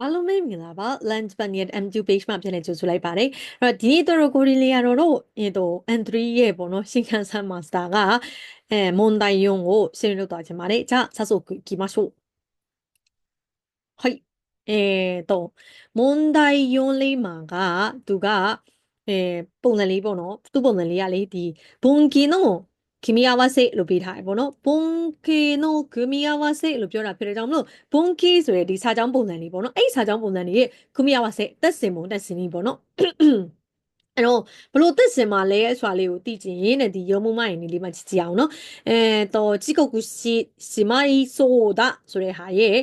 အားလုံးပဲမင်္ဂလာပါ Lunch Bunny MQ page မှာပြန်လည်ကြိုဆိုလိုက်ပါတယ်အဲ့တော့ဒီနေ့တော့ကိုရီလီယာတော့တော့えっと N3 ရဲ့ပေါ့နော်新幹線マスターがえー問題4をシェアလုပ်သွားခြင်းပါတယ်じゃあ早速いきましょうはいえっと問題4လေးမှာကသူကအဲပုံစံလေးပေါ့နော်သူ့ပုံစံလေးကလေဒီဘွန်ကီ ခင်မီယာဝါစိလို့ပေးထားတယ်ပေါ့နော်ဘွန်ကေနိုခင်မီယာဝါစိလို့ပြောတာဖြစ်တဲ့ကြောင့်မလို့ဘွန်ကေဆိုတဲ့ဒီစာကြောင်းပုံစံလေးပေါ့နော်အဲ့ဒီစာကြောင်းပုံစံလေးရဲ့ခင်မီယာဝါစိတက်စင်ပုံတက်စင်ကြီးပေါ့နော်အဲ့တော့ဘလို့တက်စင်မှာလဲဆိုတာလေးကိုသိချင်ရင်းနဲ့ဒီရုံမှုမရင်လေးမှကြည့်ကြအောင်နော်အဲတော့ជីကုတ်ကူစီစီမိုင်းဆိုတာဆိုတဲ့ဟာရဲ့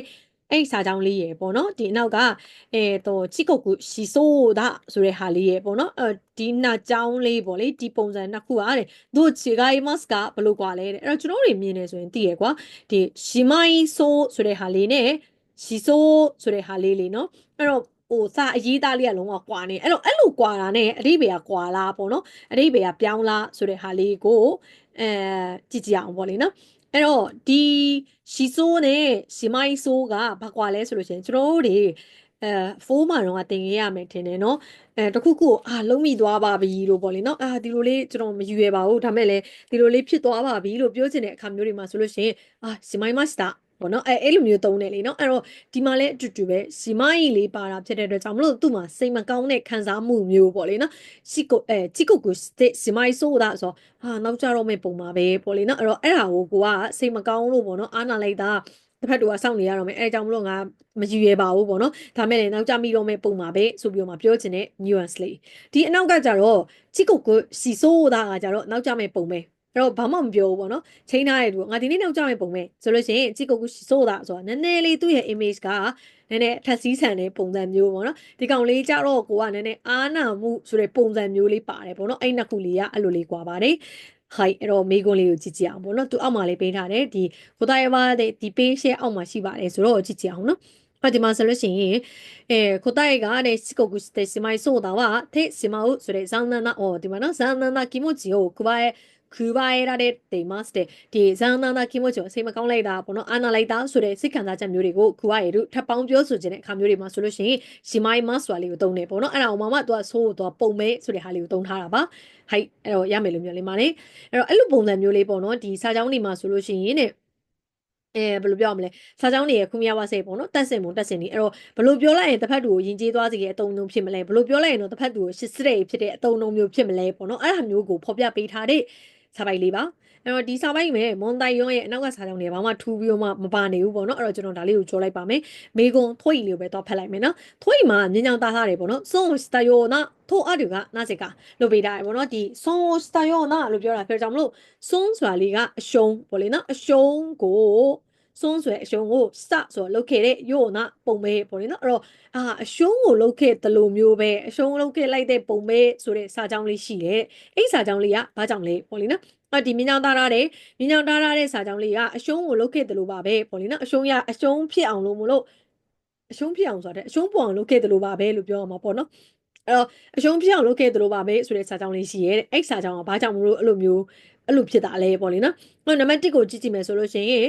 အဲ့စာကြောင်းလေးရယ်ပေါ့နော်ဒီအနောက်ကအဲတော့ជីကုတ်ကူစီဆိုတာဆိုတဲ့ဟာလေးရယ်ပေါ့နော်အဲဒီနာကြောင်းလေးပေါ့လေဒီပုံစံနှစ်ခုอ่ะတဲ့တို့ခြေကိုင်းမတ်ကဘလို့กว่าလဲတဲ့အဲ့တော့ကျွန်တော်တွေမြင်နေဆိုရင်သိရကွာဒီစီမိုင်းဆိုဆိုတဲ့ဟာလေးနဲ့စီဆိုဆိုတဲ့ဟာလေးလေးနော်အဲ့တော့ဟိုစာအရေးသားလေးကလုံးဝကွာနေအဲ့တော့အဲ့လိုကွာတာနဲ့အဓိပ္ပာယ်ကကွာလားပေါ့နော်အဓိပ္ပာယ်ကပြောင်းလားဆိုတဲ့ဟာလေးကိုအဲကြည့်ကြည့်အောင်ပေါ့လေနော် အဲ့တော့ဒီရှီဆိုးနဲ့ရှီမိုင်းဆိုးကဘာကွာလဲဆိုလို့ရှိရင်ကျွန်တော်တို့တွေအဲဖိုးမှာတော့တင်ရရမယ်ထင်တယ်နော်အဲတခုခုအာလုံးမိသွားပါပြီလို့ပေါ့လေနော်အာဒီလိုလေးကျွန်တော်မယူရပါဘူးဒါမဲ့လည်းဒီလိုလေးဖြစ်သွားပါပြီလို့ပြောချင်တဲ့အခါမျိုးတွေမှာဆိုလို့ရှိရင်အာရှီမိုင်းမတ်စတာ ပေါ့နော်အဲအဲ့လိုမျိုးသုံးတယ်လေနော်အဲ့တော့ဒီမှာလည်းအတူတူပဲစီမကြီးလေးပါတာဖြစ်တဲ့အတွက်ကြောင့်မလို့သူ့မှာစိတ်မကောင်းတဲ့ခံစားမှုမျိုးပေါ့လေနော်စီကိုအဲជីကိုကိုစီမကြီးဆိုတာဆိုဟာနောက်ကြတော့မဲ့ပုံပါပဲပေါ့လေနော်အဲ့တော့အဲ့ဒါကိုကိုကစိတ်မကောင်းလို့ပေါ့နော်အားနာလိုက်တာတစ်ဖက်တူကစောင့်နေရတော့မယ်အဲအကြောင်းမလို့ငါမယူရပါဘူးပေါ့နော်ဒါမဲ့လည်းနောက်ကြမိတော့မဲ့ပုံပါပဲဆိုပြီးတော့မှပြောချင်တဲ့ nuance လေးဒီအနောက်ကကြတော့ជីကိုကိုစီဆိုတာကကြတော့နောက်ကြမဲ့ပုံပဲ အဲ့တော့ဘာမှမပြောဘူးပေါ့နော်ချိန်ထားတဲ့သူငါဒီနေ့နောက်ကြမယ့်ပုံပဲဆိုလို့ရှိရင်ကြည့်ကိုကူဆိုတာဆိုတာနည်းနည်းလေးသူ့ရဲ့ image ကနည်းနည်းထက်စီးဆန်တဲ့ပုံစံမျိုးပေါ့နော်ဒီကောင်လေးကြတော့ကိုကနည်းနည်းအားနာမှုဆိုတဲ့ပုံစံမျိုးလေးပါတယ်ပေါ့နော်အဲ့နှစ်ခုလေးကအဲ့လိုလေးကွာပါတယ်ဟိုက်အဲ့တော့မိကွန်းလေးကိုကြည့်ကြည့်အောင်ပေါ့နော်သူအောက်မှာလေးပေးထားတယ်ဒီကိုသားရပါတဲ့ဒီ page ရဲ့အောက်မှာရှိပါတယ်ဆိုတော့ကြည့်ကြည့်အောင်နော်အဲ့ဒီမှာဆိုလို့ရှိရင်えー、答えがね、遅刻してしまいそうだわ、てしまう、それ残念な、お、でもな、残念な気持ちを加え、 ခူပါရတဲ့တိမ်မတ်တဲ့ဒီဇန်နာနာကိမိုချောစိတ်မကောင်းလိုက်တာပေါ့နော်အာနာလိုက်တာဆိုတဲ့စိတ်ခံစားချက်မျိုးတွေကိုခူပါရတို့ထပ်ပေါင်းပြောဆိုခြင်းတဲ့အခါမျိုးတွေမှာဆိုလို့ရှိရင်ရှီမိုင်းမတ်ဆိုတာလေးကိုသုံးတယ်ပေါ့နော်အဲ့ဒါအောင်မှမှသူကဆိုးတော့ပုံမဲဆိုတဲ့ဟာလေးကိုသုံးထားတာပါဟိုက်အဲ့တော့ရမယ်လို့မျိုးလေးပါလေအဲ့တော့အဲ့လိုပုံစံမျိုးလေးပေါ့နော်ဒီစာကြောင်းတွေမှာဆိုလို့ရှိရင်တဲ့အဲဘယ်လိုပြောရမလဲစာကြောင်းတွေရဲ့ခွင့်ရပါစေပေါ့နော်တက်စင်ပုံတက်စင်တွေအဲ့တော့ဘယ်လိုပြောလိုက်ရင်တစ်ဖက်တူကိုယဉ်ကျေးသွားစေရဲ့အတုံးလုံးဖြစ်မလဲဘယ်လိုပြောလိုက်ရင်တော့တစ်ဖက်တူကိုရှစ်စတဲ့ဖြစ်တဲ့အတုံးလုံးမျိုးဖြစ်မလဲပေါ့နော်အဲ့ဒါမျိုးကိုဖော်ပြပေးထားတဲ့ စာပိုက်လေးပါအဲ့တော့ဒီစာပိုက်မဲ့မွန်တိုင်ယောရဲ့အနောက်ကစာကြောင်းတွေဘာမှထူပြီးတော့မှမပါနေဘူးပေါ့နော်အဲ့တော့ကျွန်တော်ဒါလေးကိုကြောလိုက်ပါမယ်မေကွန်ထွိလေးကိုပဲတော့ဖတ်လိုက်မယ်နော်ထွိမှာမြင်းချောင်းသားထားတယ်ပေါ့နော်စွန်စတယောနာထိုအတူကနာစေကလုပ်ပေးတာပေါ့နော်ဒီစွန်စတယောနာလို့ပြောတာပြောကြမလို့စွန်ဆိုတာလေးကအရှုံးပေါ့လေနော်အရှုံးကို စွန်းဆွဲအရှုံးကိုစဆိုတော့လုတ်ခဲ့တဲ့ယောနာပုံပဲပေါ့လေနော်အဲ့တော့အာအရှုံးကိုလုတ်ခဲ့တလို့မျိုးပဲအရှုံးလုတ်ခဲ့လိုက်တဲ့ပုံပဲဆိုတဲ့စာကြောင်းလေးရှိတယ်အဲ့စာကြောင်းလေးကဘာကြောင့်လဲပေါ့လေနော်အဒီမြင်းကြောင်သားထားတယ်မြင်းကြောင်သားထားတဲ့စာကြောင်းလေးကအရှုံးကိုလုတ်ခဲ့တယ်လို့ပါပဲပေါ့လေနော်အရှုံးရအရှုံးဖြစ်အောင်လို့မလို့အရှုံးဖြစ်အောင်ဆိုတဲ့အရှုံးပေါ်အောင်လုတ်ခဲ့တယ်လို့ပါပဲလို့ပြောရမှာပေါ့နော်အဲ့တော့အရှုံးဖြစ်အောင်လုပ်ခဲ့သလိုပါပဲဆိုတဲ့စာကြောင်းလေးရှိရဲတဲ့အဲ့စာကြောင်းကဘာကြောင့်မလို့အဲ့လိုမျိုးအဲ့လိုဖြစ်တာလဲပေါ့လေနော်အဲ့နံပါတ်1ကိုကြည့်ကြည့်မယ်ဆိုလို့ရှိရင်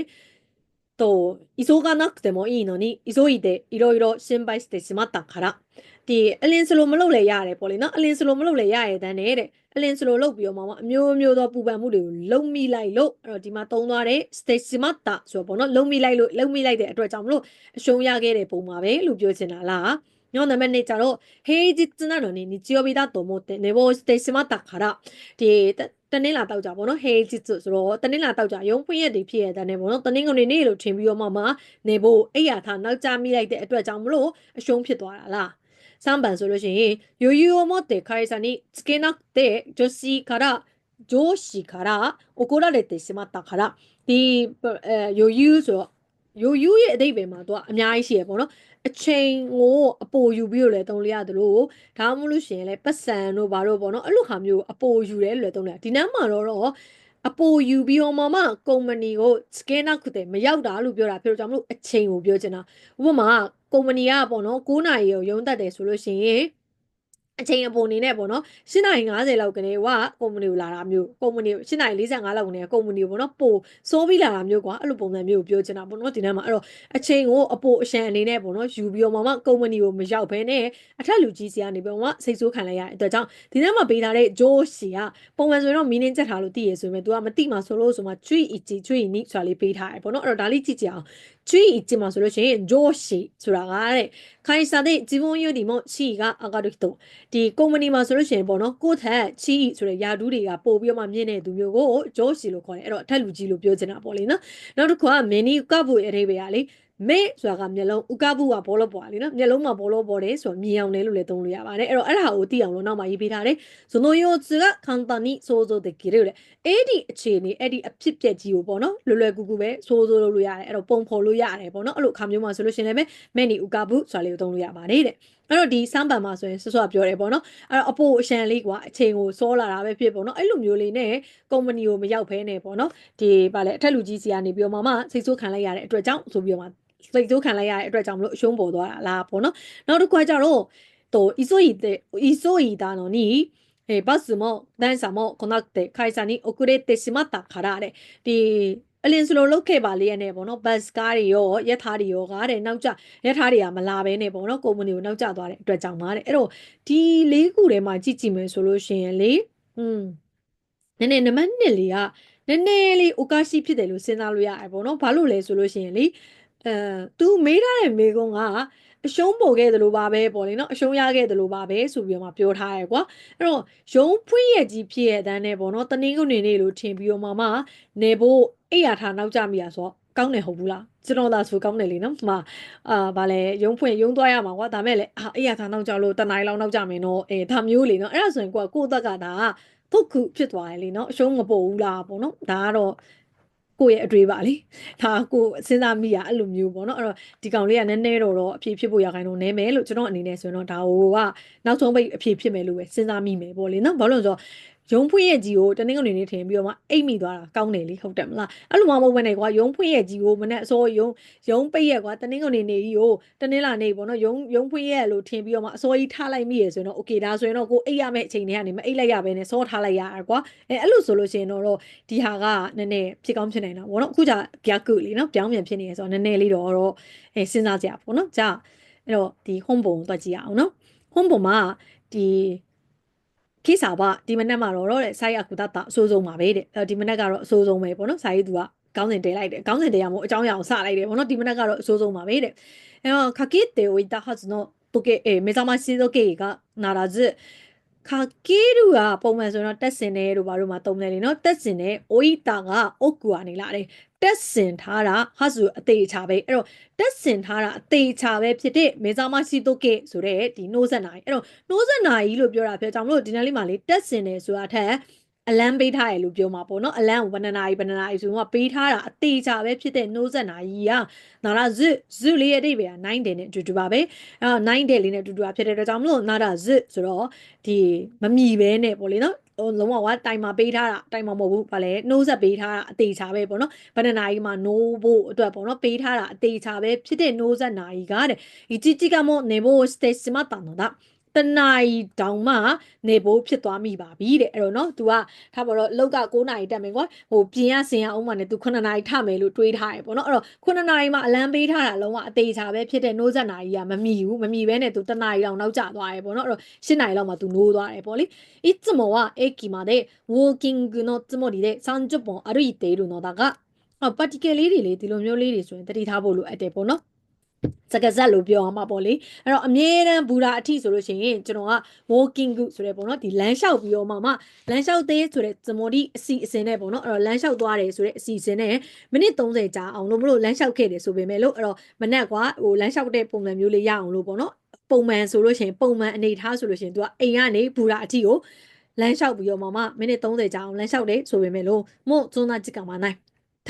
と急がなくてもいいのに急いでいろいろ心配してしまったからဒီအလင်းစလိုမလုပ်လဲရတယ်ပေါ့လေနော်အလင်းစလိုမလုပ်လဲရရတဲ့တဲ့တဲ့အလင်းစလိုလုပ်ပြီးတော့မှအမျိုးမျိုးသောပူပန်မှုတွေကိုလုံမိလိုက်လို့အဲ့တော့ဒီမှာသုံးသွားတဲ့ stasimata ဆိုတော့ပေါ့နော်လုံမိလိုက်လို့လုံမိလိုက်တဲ့အတွက်ကြောင့်မလို့အရှုံးရခဲ့တဲ့ပုံပါပဲလို့ပြောချင်တာလားညောနမနေကြတော့平日なのに日曜日だと思って寝坊してしまったからဒီ တနင်္လာတောက်ကြပေါ့နော်ဟေးချစ်ဆိုတော့တနင်္လာတောက်ကြရုံဖွင့်ရက်တွေဖြစ်ရတဲ့ပေါ့နော်တနင်္ဂနွေနေ့လို့ထင်ပြီးတော့မှမှနေဖို့အိယာထားနောက်ကျမိလိုက်တဲ့အတွက်ကြောင့်မလို့အရှုံးဖြစ်သွားတာလား3番ဆိုလို့ရှိရင်余裕を持って会社につけなくて女子から上司から怒られてしまったからဒီ余裕ဆိုတော့ 余裕ရဲ့အဓိပ္ပာယ်မှာသူကအများကြီးရှိရပေါ့နော်အချိန်ကိုအပိုယူပြီးတော့လည်းတုံးလိုက်ရတယ်လို့ဒါမှမဟုတ်လို့ရှိရင်လည်းပတ်စံတို့ဘာတို့ပေါ့နော်အဲ့လိုခါမျိုးအပိုယူတယ်လို့တုံးလိုက်ဒီနမ်းမှာတော့တော့အပိုယူပြီးတော့မှမကုမ္ပဏီကိုစကဲနာခုတဲ့မရောက်တာလို့ပြောတာပြောကြမလို့အချိန်ကိုပြောချင်တာဥပမာကုမ္ပဏီကပေါ့နော်9နာရီကိုရုံးတက်တယ်ဆိုလို့ရှိရင် အချိန်အပုံအနေနဲ့ပေါ့နော်၈နာရီ50လောက်ကနေကကုမ္ပဏီကိုလာတာမျိုးကုမ္ပဏီ၈နာရီ45လောက်ကနေကုမ္ပဏီကိုပေါ့နော်ပို့စိုးပြီးလာတာမျိုးကွာအဲ့လိုပုံစံမျိုးကိုပြောချင်တာပေါ့နော်ဒီနေ့မှာအဲ့တော့အချိန်ကိုအပိုအရှံအနေနဲ့ပေါ့နော်ယူပြီးတော့မှမှကုမ္ပဏီကိုမရောက်ဘဲနဲ့အထက်လူကြီးစီကနေပြီးတော့မှစိတ်ဆိုးခံလိုက်ရတဲ့အတွက်ကြောင့်ဒီနေ့မှာပေးထားတဲ့ဂျိုးစီကပုံမှန်ဆိုရင်တော့မီနင်းချက်ထားလို့သိရဆိုပေမဲ့ तू ကမသိမှဆိုလို့ဆိုမှကျွီအကြီးကျွီနိဆိုတာလေးပေးထားတယ်ပေါ့နော်အဲ့တော့ဒါလေးကြည့်ကြအောင် ကျွီအကြီးမှာဆိုလို့ရှိရင်ဂျိုးစီဆိုတာကတဲ့ခိုင်စာတဲ့自分よりも地位が上がる人ဒီကုမ္ပဏီမှာဆိုလို့ရှိရင်ပေါ့နော်ကိုယ့်ထက်ချီဆိုတဲ့ယာဒူးတွေကပို့ပြီးတော့မှမြင့်တဲ့သူမျိုးကိုဂျော့စီလို့ခေါ်တယ်အဲ့တော့အထက်လူကြီးလို့ပြောချင်တာပေါ့လေနော်နောက်တစ်ခုကမင်းနီကပ်ဖို့အရေးပဲရလေ မေဆိုတာကမျက်လုံးဥကပုကဘောလောပေါ်လေနော်မျက်လုံးမှာဘောလောပေါ်တယ်ဆိုတော့မြင်အောင်လဲလို့လည်းသုံးလို့ရပါတယ်အဲ့တော့အဲ့ဒါကိုသိအောင်လို့နောက်မှာရေးပေးထားတယ်ဇနိုယိုဇကကန်တနီဆိုဆိုတဲ့ကြီးလို့လေအဲ့ဒီအခြေအနေအဲ့ဒီအဖြစ်ပြက်ကြီးကိုပေါ့နော်လွယ်လွယ်ကူကူပဲဆိုဆိုလုပ်လို့ရတယ်အဲ့တော့ပုံဖော်လို့ရတယ်ပေါ့နော်အဲ့လိုအခါမျိုးမှာဆိုလို့ရှင်လည်းပဲမဲနီဥကပုဆိုတာလေးကိုသုံးလို့ရပါတယ်တဲ့အဲ့တော့ဒီစမ်းပန်မှာဆိုရင်ဆွဆွပြောတယ်ပေါ့နော်အဲ့တော့အပိုအရှန်လေးကွာအချိန်ကိုစောလာတာပဲဖြစ်ပေါ့နော်အဲ့လိုမျိုးလေးနဲ့ကုမ္ပဏီကိုမရောက်ဖဲနဲ့ပေါ့နော်ဒီဗာလဲအထက်လူကြီးစီကနေပြီးတော့မှစိတ်ဆိုးခံလိုက်ရတဲ့အတွက်ကြောင့်ဆိုပြီးတော့မှ စိတ်ဆိုးခံလိုက်ရတဲ့အတွက်ကြောင့်မလို့အရှုံးပေါ်သွားတာလားပေါ့နော်နောက်တစ်ခါကျတော့と急いで急いだのにえーバスも電車も来なくて会社に遅れてしまったからတဲ့ဒီအလင်းစလိုလုတ်ခဲ့ပါလေရနဲ့ပေါ့နော်ဘတ်ကားတွေရောရထားတွေရောကားတဲ့နောက်ကျရထားတွေကမလာဘဲနဲ့ပေါ့နော်ကုမ္ပဏီကိုနောက်ကျသွားတဲ့အတွက်ကြောင့်ပါတဲ့အဲ့တော့ဒီလေးခုထဲမှာကြည့်ကြည့်မယ်ဆိုလို့ရှိရင်လေอืมနည်းနည်းနံပါတ်1လေးကနည်းနည်းလေးအိုကာရှိဖြစ်တယ်လို့စဉ်းစားလို့ရတယ်ပေါ့နော်ဘာလို့လဲဆိုလို့ရှိရင်လေ အဲ तू မေးထားတဲ့မေကုန်းကအရှုံးပေါ်ခဲ့တယ်လို့ပါပဲပေါ့လေနော်အရှုံးရခဲ့တယ်လို့ပါပဲဆိုပြီးတော့မှပြောထားရဲကွာအဲ့တော့ရုံးဖွင့်ရကြီးဖြစ်ရတဲ့နဲ့ပေါ့နော်တနင်္ဂနွေနေ့လို့ထင်ပြီးတော့မှမနေဖို့အိယာထားနောက်ကြမိရဆိုတော့ကောင်းတယ်ဟုတ်ဘူးလားကျွန်တော်သာဆိုကောင်းတယ်လေနော်ဒီမှာအာဗာလဲရုံးဖွင့်ရုံးသွားရမှာကွာဒါမဲ့လေအာအိယာထားနောက်ကြလို့တနိုင်လောက်နောက်ကြမယ်နော်အဲဒါမျိုးလေနော်အဲ့ဒါဆိုရင်ကိုကကိုယ့်အသက်ကဒါဖုတ်ခုဖြစ်သွားတယ်လေနော်အရှုံးမပေါ်ဘူးလားပေါ့နော်ဒါကတော့ ကိုယ့်ရဲ့အတွေ့ပါလေဒါကိုစဉ်းစားမိရအဲ့လိုမျိုးပေါ့နော်အဲ့တော့ဒီကောင်လေးကနည်းနည်းတော့တော့အဖြေဖြစ်ဖို့ရခိုင်တော့နည်းမယ်လို့ကျွန်တော်အနေနဲ့ဆိုရင်တော့ဒါဟိုကနောက်ဆုံးပိတ်အဖြေဖြစ်မယ်လို့ပဲစဉ်းစားမိမယ်ပေါ့လေနော်ဘာလို့လဲဆိုတော့ ရုံဖွင့်ရဲ့ကြီးကိုတနင်္ဂနွေနေ့ထင်ပြီးတော့မှအိတ်မိသွားတာကောင်းတယ်လေဟုတ်တယ်မလားအဲ့လိုမှမဟုတ်ဘဲနဲ့ကွာရုံဖွင့်ရဲ့ကြီးကိုမနဲ့အစောရုံရုံပိတ်ရဲ့ကွာတနင်္ဂနွေနေ့ကြီးကိုတနင်္လာနေ့ပေါ့နော်ရုံရုံဖွင့်ရဲ့လို့ထင်ပြီးတော့မှအစောကြီးထားလိုက်မိရဆိုရင်တော့โอเคဒါဆိုရင်တော့ကိုအိတ်ရမယ့်အချိန်တွေကနေမအိတ်လိုက်ရဘဲနဲ့စောထားလိုက်ရတာကွာအဲအဲ့လိုဆိုလို့ရှိရင်တော့ဒီဟာကနည်းနည်းဖြစ်ကောင်းဖြစ်နေတာပေါ့နော်အခုကျပြကူလीနော်ပြောင်းပြန်ဖြစ်နေရဆိုတော့နည်းနည်းလေးတော့တော့အဲစဉ်းစားကြရပေါ့နော်ကြာအဲ့တော့ဒီ home ပုံတွက်ကြည့်ရအောင်နော် home ပုံမှာဒီ ခိစာဘဒီမနက်မှာတော့တဲ့ဆိုင်အကူတတအဆိုးဆုံးပါပဲတဲ့အဲဒီမနက်ကတော့အဆိုးဆုံးပဲပေါ့နော်ဆိုင်သူကကောင်းစဉ်တဲလိုက်တယ်ကောင်းစဉ်တဲရမို့အကြောင်းရအောင်စလိုက်တယ်ပေါ့နော်ဒီမနက်ကတော့အဆိုးဆုံးပါပဲတဲ့အဲတော့ခကိတေဝိတဟတ်နောတိုကေအေမေဇာမရှိတိုကေကနာရာဇခကိရူကပုံမှန်ဆိုတော့တက်စင်တယ်တို့ဘာလို့မှသုံးတယ်လေနော်တက်စင်တယ်အိုအီတာကအော့ကူကနေလာတယ် တက်စင်ထားတာဟာဆိုအသေးချာပဲအဲ့တော့တက်စင်ထားတာအသေးချာပဲဖြစ်တဲ့မေဇာမရှိတုကေဆိုတဲ့ဒီနှိုးဆက်နာကြီးအဲ့တော့နှိုးဆက်နာကြီးလို့ပြောတာဖြစ်ကြောင့်မလို့ဒီနေ့လေးမှာလေတက်စင်တယ်ဆိုတာထက်အလန်းပေးထားရလို့ပြောမှာပေါ့နော်အလန်းကိုဘဏ္ဍနာကြီးဘဏ္ဍနာကြီးဆိုတော့ပေးထားတာအသေးချာပဲဖြစ်တဲ့နှိုးဆက်နာကြီးကနာရာဇဇလေးရဲ့အတိတ်ပဲ9တယ်နဲ့အတူတူပါပဲအဲ9တယ်လေးနဲ့အတူတူပါဖြစ်တဲ့အတွက်ကြောင့်မလို့နာရာဇဆိုတော့ဒီမမီပဲနဲ့ပေါ့လေနော်ဟို လုံးဝကတိုင်မှာပေးထားတာတိုင်မှာမဟုတ်ဘူးဗာလဲနှိုးဆက်ပေးထားတာအသေးချာပဲပေါ့နော်ဘဏ္ဍနာကြီးမှာနိုးဖို့အတွက်ပေါ့နော်ပေးထားတာအသေးချာပဲဖြစ်တဲ့နှိုးဆက်နာကြီးကတဲ့ဒီជីជីကမောနေဖို့ state စမတန်တော့ တနာရီတောင်မှနေဖို့ဖြစ်သွားမိပါပြီတဲ့အဲ့တော့နော် तू ကထားပါတော့လောက်က9နာရီတက်မယ်ကွာဟိုပြင်ရဆင်ရအောင်မှနဲ့ तू 9နာရီထမယ်လို့တွေးထားရပေါ့နော်အဲ့တော့9နာရီမှအလံပေးထားတာလုံးဝအသေးချာပဲဖြစ်တဲ့နိုးဆက်နာရီကမမီဘူးမမီဘဲနဲ့ तू တနာရီတောင်နောက်ကျသွားရပေါ့နော်အဲ့တော့10နာရီလောက်မှ तू နိုးသွားတယ်ပေါ့လေいつもは駅までウォーキングのつもりで30本歩いているのだがအော်ပါတီကယ်လေးတွေလေဒီလိုမျိုးလေးတွေဆိုရင်တတိထားဖို့လိုအပ်တယ်ပေါ့နော် စကားဇက်လို့ပြောအောင်ပါပေါ့လေအဲ့တော့အမြဲတမ်းဘူရာအထိဆိုလို့ရှိရင်ကျွန်တော်က walking good ဆိုတဲ့ပေါ့နော်ဒီလမ်းလျှောက်ပြီးတော့မှမှလမ်းလျှောက်သေးဆိုတဲ့ဇမော်ဒီအစီအစဉ်နဲ့ပေါ့နော်အဲ့တော့လမ်းလျှောက်သွားတယ်ဆိုတဲ့အစီအစဉ်နဲ့မိနစ်30ကြာအောင်လို့မလို့လမ်းလျှောက်ခဲ့တယ်ဆိုပေမဲ့လို့အဲ့တော့မနက်ကဟိုလမ်းလျှောက်တဲ့ပုံစံမျိုးလေးရအောင်လို့ပေါ့နော်ပုံမှန်ဆိုလို့ရှိရင်ပုံမှန်အနေထားဆိုလို့ရှိရင် तू ကအိမ်ကနေဘူရာအထိကိုလမ်းလျှောက်ပြီးတော့မှမှမိနစ်30ကြာအောင်လမ်းလျှောက်တယ်ဆိုပေမဲ့လို့မို့ဇွန်နာကြည့်ကမှာနိုင်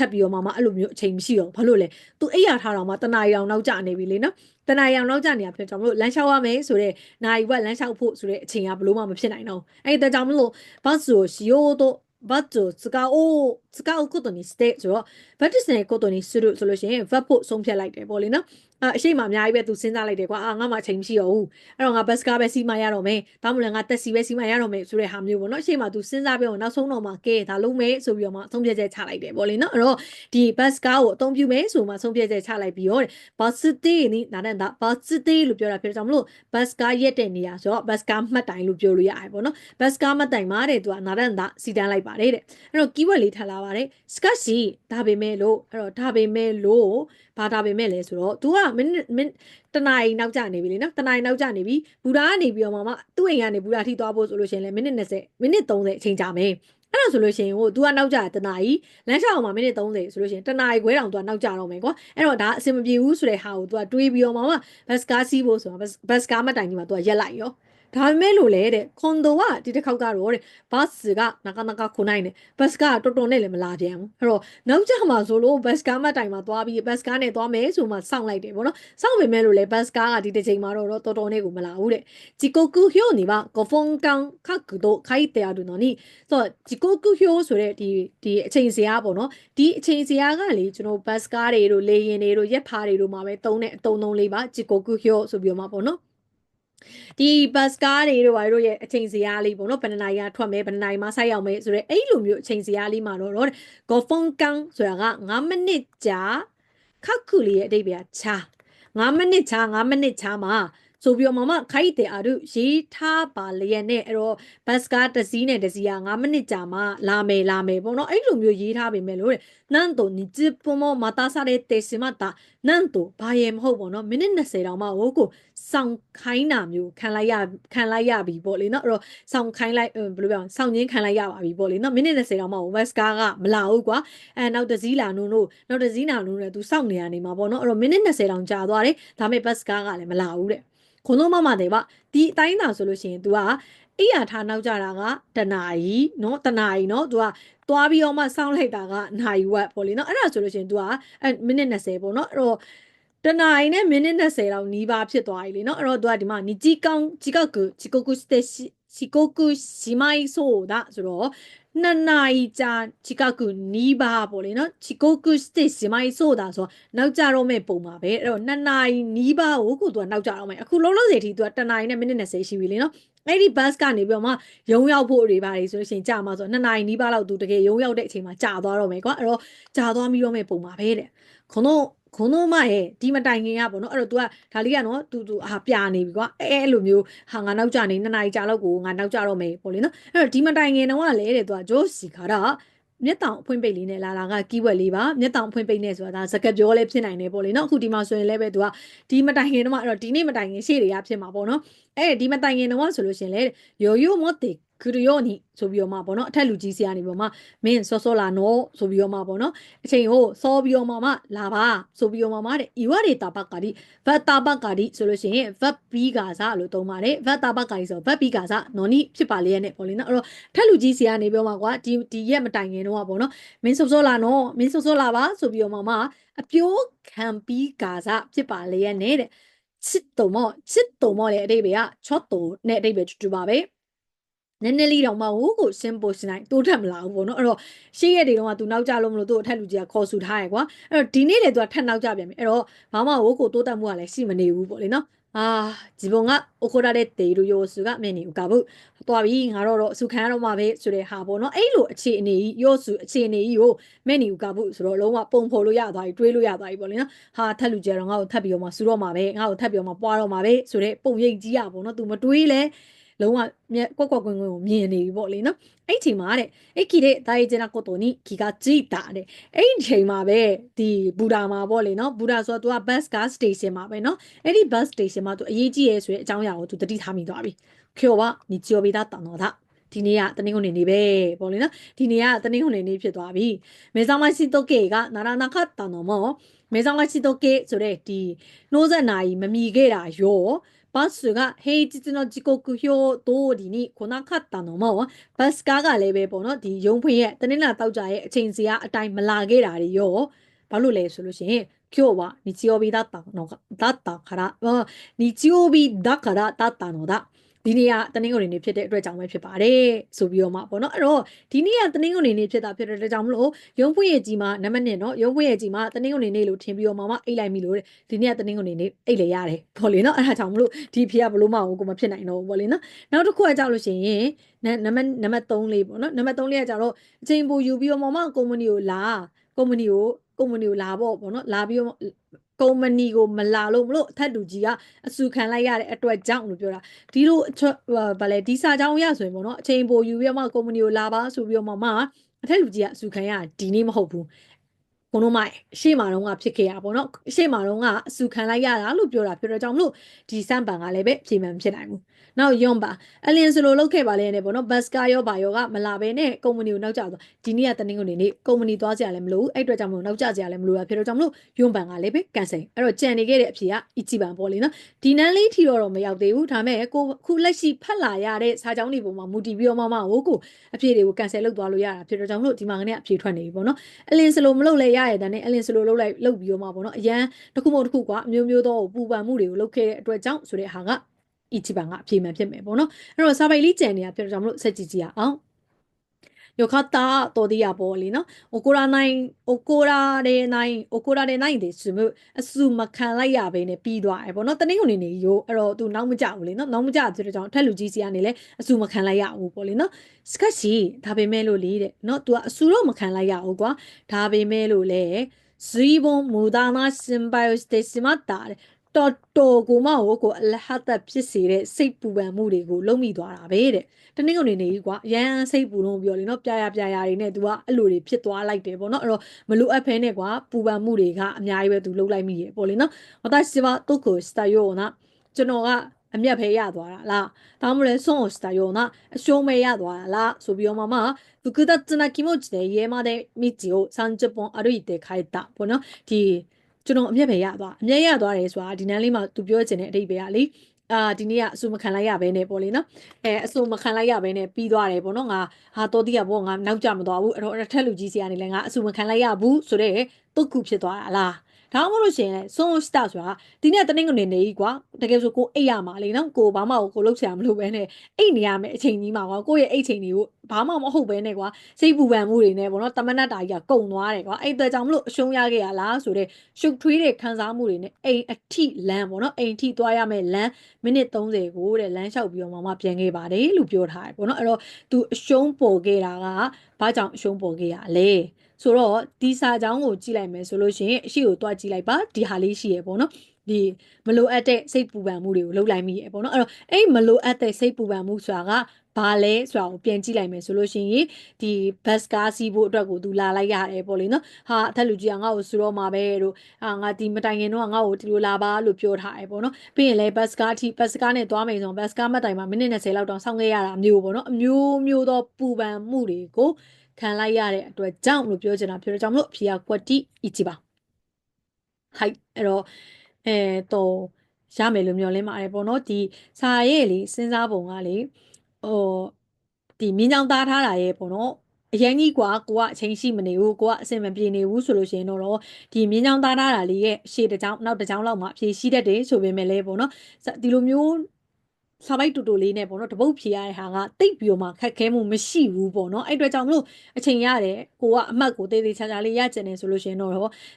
ထပ်ပြီးတော့မှမအဲ့လိုမျိုးအချိန်မရှိတော့ဘာလို့လဲ तू အိပ်ရထားတော့မှတနာရီအောင်နောက်ကျနေပြီလေနော်တနာရီအောင်နောက်ကျနေတာဖြစ်ကြောင့်မလို့လမ်းလျှောက်ရမယ်ဆိုတော့နိုင်ဝက်လမ်းလျှောက်ဖို့ဆိုတဲ့အချိန်ကဘလို့မှမဖြစ်နိုင်တော့အဲ့ဒါကြောင့်မလို့ဘာဆိုရှိယိုတော့バットを使おう使うことにしてဆိုတော့ verb နဲ့ことにするဆိုလို့ရှိရင် verb ဖို့ဆုံးဖြတ်လိုက်တယ်ပေါ့လေနော် အရှိမအများကြီးပဲသူစဉ်းစားလိုက်တယ်ကွာအာငါမှအချိန်မရှိတော့ဘူးအဲ့တော့ငါဘတ်စကားပဲစီးမရတော့မယ်ဒါမှမဟုတ်ငါတက်စီပဲစီးမရတော့မယ်ဆိုတဲ့ဟာမျိုးပေါ့နော်အရှိမသူစဉ်းစားပြီးတော့နောက်ဆုံးတော့မှကဲဒါလုံးမယ်ဆိုပြီးတော့မှသုံးပြချက်ချလိုက်တယ်ပေါ့လေနော်အဲ့တော့ဒီဘတ်စကားကိုအသုံးပြုမယ်ဆိုမှသုံးပြချက်ချလိုက်ပြီးတော့ဘတ်စတေးနိနာတဲ့ဒါဘတ်စတေးလို့ပြောတာဖြစ်ကြောင့်မလို့ဘတ်စကားရက်တဲ့နေရာဆိုတော့ဘတ်စကားမှတ်တိုင်လို့ပြောလို့ရတယ်ပေါ့နော်ဘတ်စကားမှတ်တိုင်မှာတဲ့သူကနာတဲ့ဒါစီတန်းလိုက်ပါတယ်တဲ့အဲ့တော့ keyword လေးထားလာပါတယ်စကတ်စီဒါပေမဲ့လို့အဲ့တော့ဒါပေမဲ့လို့ဘာဒါပေမဲ့လဲဆိုတော့ तू ကမင်းမင်းတနာရီနောက်ကျနေပြီလေနော်တနာရီနောက်ကျနေပြီဘူရာကနေပြီးတော့မှမသူ့အိမ်ကနေဘူရာထိသွားဖို့ဆိုလို့ရှိရင်လည်းမိနစ်20မိနစ်30အချိန်ကြာမယ်အဲ့ဒါဆိုလို့ရှိရင်ဟို तू ကနောက်ကျတနာရီလမ်းချောင်းမှာမိနစ်30ဆိုလို့ရှိရင်တနာရီခွဲတောင် तू ကနောက်ကျတော့မယ်ကွာအဲ့တော့ဒါအဆင်မပြေဘူးဆိုတဲ့ဟာကို तू ကတွေးပြီးတော့မှဘတ်စကားစီးဖို့ဆိုတော့ဘတ်စကားမတိုင်ကြီးမှာ तू ကရက်လိုက်ရော ဒါပေမဲ့လို့လေတဲ့ခွန်တိုကဒီတစ်ခေါက်ကတော့တဲ့ဘတ်စ်ကနကနကခုနိုင်တယ်ဘတ်စ်ကတော်တော်နဲ့လည်းမလာပြန်ဘူးအဲ့တော့နောက်ကျမှဆိုလို့ဘတ်စကားမတိုင်မှာသွားပြီးဘတ်စကားနဲ့သွားမယ်ဆိုမှစောင့်လိုက်တယ်ဗောနော်စောင့်ပေမဲ့လို့လေဘတ်စကားကဒီတစ်ချိန်မှာတော့တော်တော်နဲ့ကိုမလာဘူးတဲ့ဂျီကိုကူဟျိုနေပါကိုဖုန်ကန်ခက်ကတော့ခိုက်တယ်အတူနော်နိဆိုဂျီကိုကူဟျိုဆိုတဲ့ဒီဒီအချိန်စရာပေါ့နော်ဒီအချိန်စရာကလေကျွန်တော်ဘတ်စကားတွေတို့လေရင်တွေတို့ရက်ဖားတွေတို့မှာပဲတုံးတဲ့အတုံးသုံးလေးပါဂျီကိုကူဟျိုဆိုပြီးတော့မှာပေါ့နော် ဒီဘတ်ကားတွေတို့ဘာတို့ရဲ့အချိန်စရာလေးပေါ့နော်ဘယ်နှစ်နာရီကထွက်မယ်ဘယ်နှစ်နာရီမှဆိုက်ရောက်မယ်ဆိုတော့အဲ့လိုမျိုးအချိန်စရာလေးမှာတော့တော့ဂေါ်ဖုန်ကန်ဆိုတာက9မိနစ်ကြာခက်ခုလေးရဲ့အတိတ်ပဲချာ9မိနစ်ချာ9မိနစ်ချာမှာ ဆိုပြီးတော့မမခိုက်တဲ့အရုရေးထားပါလျက်နဲ့အဲ့တော့ဘတ်စကားတစ်စီးနဲ့တစ်စီးက9မိနစ်ကြာမှလာမယ်လာမယ်ပေါ့နော်အဲ့လိုမျိုးရေးထားပေမဲ့လို့なんと日本も待たされてしまったなんとဘာရေမဟုတ်ပေါ့နော်မိနစ်20တောင်မှဟိုကိုစောင့်ခိုင်းတာမျိုးခံလိုက်ရခံလိုက်ရပြီပေါ့လေနော်အဲ့တော့စောင့်ခိုင်းလိုက်ဘယ်လိုပြောစောင့်ချင်းခံလိုက်ရပါပြီပေါ့လေနော်မိနစ်20တောင်မှဟိုဘတ်စကားကမလာဘူးကွာအဲနောက်တစ်စီးလာနုံတို့နောက်တစ်စီးလာနုံနဲ့သူစောင့်နေရနေမှာပေါ့နော်အဲ့တော့မိနစ်20တောင်ကြာသွားတယ်ဒါပေမဲ့ဘတ်စကားကလည်းမလာဘူးတဲ့ ခွန်ဆုံးမမတယ်ဗျဒီအတိုင်းသာဆိုလို့ရှိရင် तू ကအိယာထားနောက်ကြတာကတနာရီเนาะတနာရီเนาะ तू ကသွားပြီးတော့မှစောင့်လိုက်တာကနာရီဝက်ပေါ့လေเนาะအဲ့ဒါဆိုလို့ရှိရင် तू ကမိနစ်20ပေါ့เนาะအဲ့တော့တနာရီနဲ့မိနစ်20လောက်နီးပါးဖြစ်သွားပြီလေเนาะအဲ့တော့ तू ကဒီမှာနီဂျီကောင်ဂျီကောက်ကူဂျီကောက်ကူစတေ シコクしまいそうだဆိုတော့နှစ်နာရီကြာချီကကူနီးပါပေါ့လေနော်ချီကိုကူစတစ်စီမိုင်းဆိုတာဆိုနောက်ကြတော့မဲ့ပုံပါပဲအဲ့တော့နှစ်နာရီနီးပါကိုကိုသူကနောက်ကြတော့မဲ့အခုလုံးလုံးစီအထိသူကတနာရီနဲ့မိနစ်20ရှိပြီလေနော်အဲ့ဒီဘတ်ကနေပြီးတော့မှရုံရောက်ဖို့တွေပါတယ်ဆိုလို့ရှိရင်ကြာမှာဆိုနှစ်နာရီနီးပါလောက်သူတကယ်ရုံရောက်တဲ့အချိန်မှာကြာသွားတော့မယ်ကွာအဲ့တော့ကြာသွားပြီးတော့မဲ့ပုံပါပဲတဲ့ခုန ခုနမရဲ့ဒီမတိုင်ခင်ကပေါ့နော်အဲ့တော့ तू ကဒါလေးကနော် तू तू အာပြနေပြီကွာအဲအဲ့လိုမျိုးဟာငါနောက်ကြနေနှစ်နာရီကြာလောက်ကိုငါနောက်ကြတော့မယ်ပေါ့လေနော်အဲ့တော့ဒီမတိုင်ခင်တော့ကလည်းတဲ့ तू ကဂျိုးစီခါတော့မျက်တောင်အဖွင့်ပိတ်လေးနဲ့လာလာကကီးဝက်လေးပါမျက်တောင်အဖွင့်ပိတ်နဲ့ဆိုတာဒါစကက်ပြောလည်းဖြစ်နိုင်တယ်ပေါ့လေနော်အခုဒီမှာဆိုရင်လည်းပဲ तू ကဒီမတိုင်ခင်တော့အဲ့တော့ဒီနေ့မတိုင်ခင်ရှေ့တွေကဖြစ်မှာပေါ့နော်အဲဒီမတိုင်ခင်တော့ဆိုလို့ရှင်လေရိုယိုမော့တေ ခရယောနီဆိုပြီးတော့မှပေါ့နော်အထက်လူကြီးစီကနေပြီးတော့မှမင်းစောစောလာနော်ဆိုပြီးတော့မှပေါ့နော်အချိန်ကိုစောပြီးတော့မှမလာပါဆိုပြီးတော့မှမတဲ့ဤဝရေတာပတ်ကာဒီဗတ်တာပတ်ကာဒီဆိုလို့ရှိရင်ဗတ်ဘီကာစာလို့သုံးပါတယ်ဗတ်တာပတ်ကာဒီဆိုဗတ်ဘီကာစာနော်နီဖြစ်ပါလေရဲ့ပေါ့လေနော်အဲ့တော့ထက်လူကြီးစီကနေပြီးတော့မှကွာဒီဒီရက်မတိုင်ခင်တော့ပေါ့နော်မင်းစောစောလာနော်မင်းစောစောလာပါဆိုပြီးတော့မှမအပြိုးခံပြီးကာစာဖြစ်ပါလေရဲ့နဲ့တဲ့ချစ်တုံမော့ချစ်တုံမော့ရဲ့အတိတ်ပဲကချော့တုံနဲ့အတိတ်ပဲတူတူပါပဲ နည်းနည်းလေးတောင်မှဟိုကိုစင်ပိုစနိုင်တိုးတက်မလာဘူးပေါ့နော်အဲ့တော့ရှေ့ရက်တွေတော့ကသူနောက်ကြလို့မလို့သူ့အထက်လူကြီးကခေါ်ဆူထားရယ်ကွာအဲ့တော့ဒီနေ့လေသူကထပ်နောက်ကြပြန်ပြီအဲ့တော့ဘာမှဟိုကိုတိုးတက်မှုကလည်းရှိမနေဘူးပေါ့လေနော်အာဒီဘုံကအိုခိုရာတဲ့တေရူယိုဆူကမင်းနီဦးကဘုတော်ပြီငါတော့တော့အဆူခံရတော့မှာပဲဆိုတဲ့ဟာပေါ့နော်အဲ့လိုအခြေအနေကြီးယောဆူအခြေအနေကြီးကိုမင်းနီဦးကဘုဆိုတော့လုံးဝပုံဖော်လို့ရသွားပြီတွေးလို့ရသွားပြီပေါ့လေနော်ဟာထက်လူကျဲတော့ငါ့ကိုထပ်ပြီးတော့မှဆူတော့မှာပဲငါ့ကိုထပ်ပြီးတော့မှပွားတော့မှာပဲဆိုတဲ့ပုံရိပ်ကြီးရပေါ့နော် तू မတွေးလဲ လုံးဝကွက်ကွက်ကွင်းကွင်းကိုမြင်နေပြီပေါ့လေနော်အဲ့ချိန်မှာတဲ့အဲ့ခီတဲ့ဒါရေးကျနာကိုတိုနီခီကကြည့်တာတဲ့အဲ့ချိန်မှာပဲဒီဘူဒါမှာပေါ့လေနော်ဘူဒါဆိုတော့ तू က bus gas station မှာပဲနော်အဲ့ဒီ bus station မှာ तू အရေးကြီးရဲဆိုတဲ့အကြောင်းအရာကို तू တတိထားမိသွားပြီခောပါနီချီယိုဘီဒါတန်တော့တာဒီနေ့ကတနင်္ဂနွေနေ့ပဲပေါ့လေနော်ဒီနေ့ကတနင်္ဂနွေနေ့ဖြစ်သွားပြီမေဆောင်မရှိတော့ကေကနာရာနာခတ်တန်တော့မောမေဆောင်မရှိတော့ကေဆိုတဲ့ဒီနှိုးဆက်နာကြီးမမီခဲ့တာရော バスが平日の時刻表通りに来なかったのもဘတ်စကားကလည်းပဲပေါ့နော်ဒီရုံဖွင့်ရဲ့တနင်္လာတောက်ကြရဲ့အချိန်စီကအတိုင်းမလာခဲ့တာတွေရောဘာလို့လဲဆိုလို့ရှိရင်今日は日曜日だったのだったから日曜日だからだったのだ ဒီနေ့ကတနင်္ဂနွေနေ့ဖြစ်တဲ့အတွက်ကြောင့်ပဲဖြစ်ပါတယ်ဆိုပြီးတော့မှပေါ့နော်အဲ့တော့ဒီနေ့ကတနင်္ဂနွေနေ့ဖြစ်တာဖြစ်တဲ့အတွက်ကြောင့်မလို့ရုံးဖွင့်ရကြီးမှာနမနဲ့နော်ရုံးဖွင့်ရကြီးမှာတနင်္ဂနွေနေ့လို့ထင်ပြီးတော့မှမအိတ်လိုက်မိလို့ဒီနေ့ကတနင်္ဂနွေနေ့အိတ်လေရတယ်ပေါ့လေနော်အဲ့ဒါကြောင့်မလို့ဒီဖေကဘလို့မှကိုမဖြစ်နိုင်တော့ဘူးပေါ့လေနော်နောက်တစ်ခုကကြောက်လို့ရှိရင်နမနမ3လေးပေါ့နော်နမ3လေးကကြတော့အချိန်ပိုယူပြီးတော့မှမကုမ္ပဏီကိုလာကုမ္ပဏီကိုကုမ္ပဏီကိုလာပေါ့ပေါ့နော်လာပြီးတော့ ကုမ္ပဏီကိုမလာလို့မလို့အထက်လူကြီးကအဆူခံလိုက်ရတဲ့အတွက်ကြောင့်လို့ပြောတာဒီလိုဗာလဲဒီစာကြောင်းရဆိုရင်ပေါ့နော်အချိန်ပိုယူပြီးမှကုမ္ပဏီကိုလာပါဆိုပြီးမှမှအထက်လူကြီးကအဆူခံရဒီနေ့မဟုတ်ဘူးဘုံတို့မှရှေ့မှာတော့ကဖြစ်ခဲ့ရပါတော့ရှေ့မှာတော့ကအဆူခံလိုက်ရတာလို့ပြောတာပြောတော့ကြောင့်မလို့ဒီစံပန်ကလည်းပဲဖြေမှန်ဖြစ်နိုင်ဘူး နောက်ယွန်ပါအလင်းဆိုလိုလောက်ခဲ့ပါလေနဲ့ပေါ့နော်ဘတ်စကာရောဘာရောကမလာဘဲနဲ့ကုမ္ပဏီကိုနောက်ကျသွားဒီနေ့ကတနင်္ဂနွေနေ့ကုမ္ပဏီသွားကြရလည်းမလို့အဲ့အတွက်ကြောင့်မလို့နောက်ကျကြရလည်းမလို့ရဖြစ်တော့ကြောင့်မလို့ယွန်ပန်ကလည်းပဲကန်ဆယ်အဲ့တော့ကြံနေခဲ့တဲ့အဖြေကအီချီပန်ပေါ့လေနော်ဒီနန်းလေးထီတော့တော့မရောက်သေးဘူးဒါမဲ့ကိုခုလက်ရှိဖတ်လာရတဲ့စာကြောင်းတွေပေါ်မှာမူတည်ပြီးတော့မှမဟုတ်ကိုအဖြေတွေကိုကန်ဆယ်လုပ်သွားလို့ရတာဖြစ်တော့ကြောင့်မလို့ဒီမှာကနေအဖြေထွက်နေပြီပေါ့နော်အလင်းစလိုမလုပ်လဲရရတဲ့နဲ့အလင်းစလိုလုပ်လိုက်လုပ်ပြီးတော့မှပေါ့နော်အရန်တစ်ခုမဟုတ်တစ်ခုကွာအမျိုးမျိုးသောပူပန်မှုတွေကိုလုပ်ခဲ့တဲ့အတွက်ကြောင့်ဆိုတဲ့ဟာက အီချီပန်ကအပြေမှန်ဖြစ်မယ်ပေါ့နော်အဲ့တော့စာပိုက်လေးကြံနေတာဖြစ်တော့ကြောင့်မလို့ဆက်ကြည့်ကြည့်ရအောင်よかったとディアボーリの怒らない怒られない怒られないで済むအဆူမခံလိုက်ရဘဲနဲ့ပြီးသွားတယ်ပေါ့နော်တနင်္ဂနွေနေ့ရိုးအဲ့တော့သူနောက်မကြဘူးလေနော်နောက်မကြဆိုတဲ့ကြောင့်အထက်လူကြီးစီကနေလဲအဆူမခံလိုက်ရဘူးပေါ့လေနော်စကရှိဒါပေမဲ့လို့လေတဲ့နော်သူကအဆူတော့မခံလိုက်ရဘူးကွာဒါပေမဲ့လို့လေ随本無駄な心配をしてしまった တဲ့တော်တော်ကိုမဟုတ်ကိုအလဟတ်သက်ဖြစ်စေတဲ့စိတ်ပူပန်မှုတွေကိုလုံးမိသွားတာပဲတဲ့တနင်္ဂနွေနေ့ကြီးကွာရန်စိတ်ပူလို့ပြောလေနော်ပြရပြရတွေနဲ့ तू ကအဲ့လိုတွေဖြစ်သွားလိုက်တယ်ပေါ့နော်အဲ့တော့မလိုအပ်ဖဲနဲ့ကွာပူပန်မှုတွေကအများကြီးပဲ तू လုံးလိုက်မိရပေါ့လေနော်私はどこしたようなကျွန်တော်ကအမျက်ဖဲရသွားတာလားဒါမှမဟုတ်損をしたようなအရှုံးမဲရသွားတာလားဆိုပြီးတော့မှမ複雑な気持ちで家まで道を30本歩いて帰ったပေါ့နော်ဒီ ကျွန်တော်အမျက်ပဲရသွားအမျက်ရသွားတယ်ဆိုတာဒီနန်းလေးမှာသူပြောချင်တဲ့အဓိပ္ပာယ်ကလေအာဒီနေ့ကအဆူမခံလိုက်ရဘဲနဲ့ပေါ့လေနော်အဲအဆူမခံလိုက်ရဘဲနဲ့ပြီးသွားတယ်ပေါ့နော်ငါဟာတော်တိရပေါ့ငါနောက်ကြမသွားဘူးအဲ့တော့အထက်လူကြီးစီကနေလည်းငါအဆူမခံလိုက်ရဘူးဆိုတော့တုတ်ခုဖြစ်သွားတာလား ဒါမှမဟုတ်လို့ရှိရင်လည်းစွန်စတာဆိုတာဒီနေ့တနင်္ဂနွေနေ့ကြီးကွာတကယ်ဆိုကိုအိတ်ရမှာလေနော်ကိုဘာမှကိုလှုပ်ရှားမလို့ပဲနဲ့အိတ်နေရမယ်အချိန်ကြီးမှာကွာကိုရဲ့အိတ်ချိန်တွေကိုဘာမှမဟုတ်ပဲနဲ့ကွာစိတ်ပူပန်မှုတွေနဲ့ပေါ့နော်တမနတ်တာကြီးကကုံသွားတယ်ကွာအဲ့တဲ့ကြောင့်မလို့အရှုံးရခဲ့ရလားဆိုတဲ့ရှုပ်ထွေးတဲ့ခံစားမှုတွေနဲ့အိမ်အထိလမ်းပေါ့နော်အိမ်ထိသွားရမယ်လမ်းမိနစ်30ကိုတဲ့လမ်းလျှောက်ပြီးတော့မှပြန်ခဲ့ပါတယ်လို့ပြောထားတယ်ပေါ့နော်အဲ့တော့ तू အရှုံးပေါ်ခဲ့တာကဘာကြောင့်အရှုံးပေါ်ခဲ့ရလဲ ဆိုတော့ဒီစာကြောင်းကိုကြည့်လိုက်မယ်ဆိုလို့ရှိရင်အရှိကိုတွားကြည့်လိုက်ပါဒီဟာလေးရှိရပေါ့နော်ဒီမလိုအပ်တဲ့စိတ်ပူပန်မှုတွေကိုလှုပ်လိုက်မိရပေါ့နော်အဲ့တော့အဲ့မလိုအပ်တဲ့စိတ်ပူပန်မှုဆိုတာကဘာလဲဆိုတာကိုပြန်ကြည့်လိုက်မယ်ဆိုလို့ရှိရင်ဒီဘတ်ကားစီးဖို့အတွက်ကိုသူလာလိုက်ရတယ်ပေါ့လေနော်ဟာအထက်လူကြီးကငါ့ကိုစူတော့မှာပဲတို့ဟာငါဒီမတိုင်ခင်တော့ငါ့ကိုဒီလိုလာပါလို့ပြောထားတယ်ပေါ့နော်ပြီးရင်လည်းဘတ်ကားအထိဘတ်ကားနဲ့သွားမယ်ဆိုတော့ဘတ်ကားမတိုင်မှာမိနစ်20လောက်တောင်စောင့်ခဲ့ရတာမျိုးပေါ့နော်အမျိုးမျိုးသောပူပန်မှုတွေကို ခံလိုက်ရတဲ့အတွက်ကြောင့်လို့ပြောချင်တာပြောကြောင့်မလို့အဖြေကကွက်တီအီချီပါはいအဲ့တော့အဲတော့ရမယ်လို့မျှော်လင့်ပါတယ်ပေါ့နော်ဒီစာရဲ့လေစဉ်းစားပုံကလေဟိုဒီမြင်းချောင်းသားထားတာရဲ့ပေါ့နော်အရင်ကြီးကွာကိုကအချိန်ရှိမနေဘူးကိုကအဆင်မပြေနေဘူးဆိုလို့ရှိရင်တော့ဒီမြင်းချောင်းသားထားတာလေးရဲ့ရှေ့တစ်ကြောင်းနောက်တစ်ကြောင်းလောက်မှအဖြေရှိတတ်တယ်ဆိုပေမဲ့လည်းပေါ့နော်ဒီလိုမျိုး စာပိုက်တူတူလေးနဲ့ပေါ့နော်တပုတ်ဖြေရတဲ့ဟာကတိတ်ပြီးတော့မှခက်ခဲမှုမရှိဘူးပေါ့နော်အဲ့အတွက်ကြောင့်မလို့အချိန်ရတယ်ကိုကအမှတ်ကိုတေးသေးချာချာလေးရကျင်နေဆိုလို့ရှိရင်တော့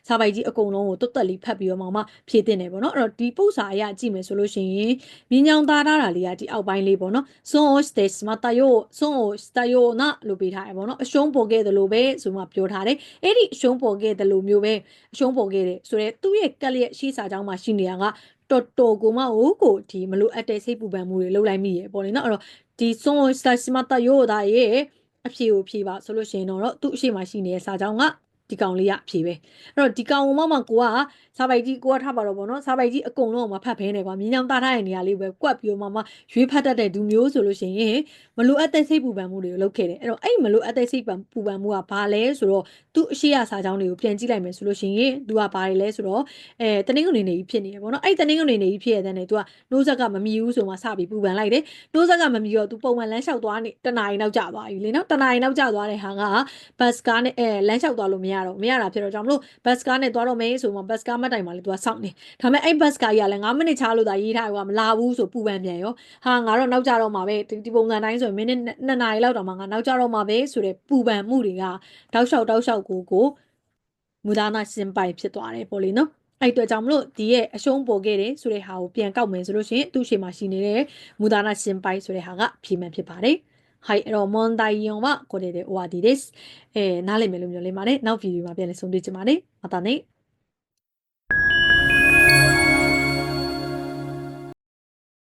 စာပိုက်ကြီးအကုန်လုံးကိုတွတ်တက်လေးဖတ်ပြီးတော့မှဖြေတင်တယ်ပေါ့နော်အဲ့တော့ဒီပု္ပ္ပစာအရကြည့်မယ်ဆိုလို့ရှိရင်မြင်းချောင်းသားထားတာလေးကဒီအောက်ပိုင်းလေးပေါ့နော်စွန်အိုစတက်စမတာယိုစွန်အိုစတာယိုနာလို့ပေးထားတယ်ပေါ့နော်အရှုံးပေါ်ခဲ့တယ်လို့ပဲဆိုမှပြောထားတယ်အဲ့ဒီအရှုံးပေါ်ခဲ့တယ်လို့မျိုးပဲအရှုံးပေါ်ခဲ့တယ်ဆိုတော့သူ့ရဲ့ကက်ရဲ့ရှေ့စာကြောင်းမှာရှိနေတာက တော်တော်ကိုမှဟိုကိုဒီမလို့အပ်တဲ့စိတ်ပူပန်မှုတွေလှုပ်လိုက်မိရပေါ့လေနော်အဲ့တော့ဒီစွန်စတာစမတာယိုဒါရဲ့အဖြေကိုဖြေပါဆိုလို့ရှိရင်တော့သူ့အရှိမရှိနေတဲ့စာကြောင်းက ဒီကောင်လေးရအဖြေပဲအဲ့တော့ဒီကောင်မမကိုကစာပိုက်ကြီးကိုကထားပါတော့ဗောနော်စာပိုက်ကြီးအကုန်လုံးမဖတ်ဖဲနေကွာမြင်းချောင်းတားထားတဲ့နေရာလေးပဲကွက်ပြီးမမရွေးဖတ်တတ်တဲ့ဒူမျိုးဆိုလို့ရှိရင်မလိုအပ်တဲ့စိတ်ပူပန်မှုတွေကိုလုပ်ခဲ့တယ်အဲ့တော့အဲ့မလိုအပ်တဲ့စိတ်ပူပန်မှုကဘာလဲဆိုတော့သူ့အရှိရစာကြောင်းတွေကိုပြန်ကြည့်လိုက်မယ်ဆိုလို့ရှိရင်သူကဘာတွေလဲဆိုတော့အဲတနင်္ဂနွေနေ့ကြီးဖြစ်နေရဗောနော်အဲ့တနင်္ဂနွေနေ့ကြီးဖြစ်ရတဲ့နဲ့သူကနှိုးဆက်ကမမြည်ဘူးဆိုမှစပြီးပူပန်လိုက်တယ်နှိုးဆက်ကမမြည်တော့သူပုံမှန်လမ်းလျှောက်သွားနေတနာရီနောက်ကျသွားပြီလေနော်တနာရီနောက်ကျသွားတဲ့ဟာကဘတ်ကားနဲ့အဲလမ်းလျှောက်သွားလို့မရရတော့မရတာဖြစ်တော့ကြောင့်မလို့ဘတ်စကားနဲ့သွားတော့မယ်ဆိုမှဘတ်စကားမတိုင်မှာလေသူကစောင့်နေဒါပေမဲ့အဲ့ဘတ်စကားကြီးကလည်း9မိနစ်ချားလို့သာရေးထားတယ်ကမလာဘူးဆိုပူပန်ပြန်ရောဟာငါတော့နောက်ကြတော့မှာပဲဒီဒီပုံစံတိုင်းဆိုရင်မိနစ်2နာရီလောက်တော့မှငါနောက်ကြတော့မှာပဲဆိုတဲ့ပူပန်မှုတွေကတောက်လျှောက်တောက်လျှောက်ကိုကိုမူဒါနာစင်ပိုင်ဖြစ်သွားတယ်ပေါ့လေနော်အဲ့အတွက်ကြောင့်မလို့ဒီရဲ့အရှုံးပေါ်ခဲ့တယ်ဆိုတဲ့ဟာကိုပြန်ကောက်မယ်ဆိုလို့ရှိရင်သူ့ရှေ့မှာရှိနေတဲ့မူဒါနာစင်ပိုင်ဆိုတဲ့ဟာကဖြေမှန်ဖြစ်ပါတယ် はい。問題4はこれで終わりです。えー、慣れめるみょれまで、なおぴりまびれそんでちまで、またね。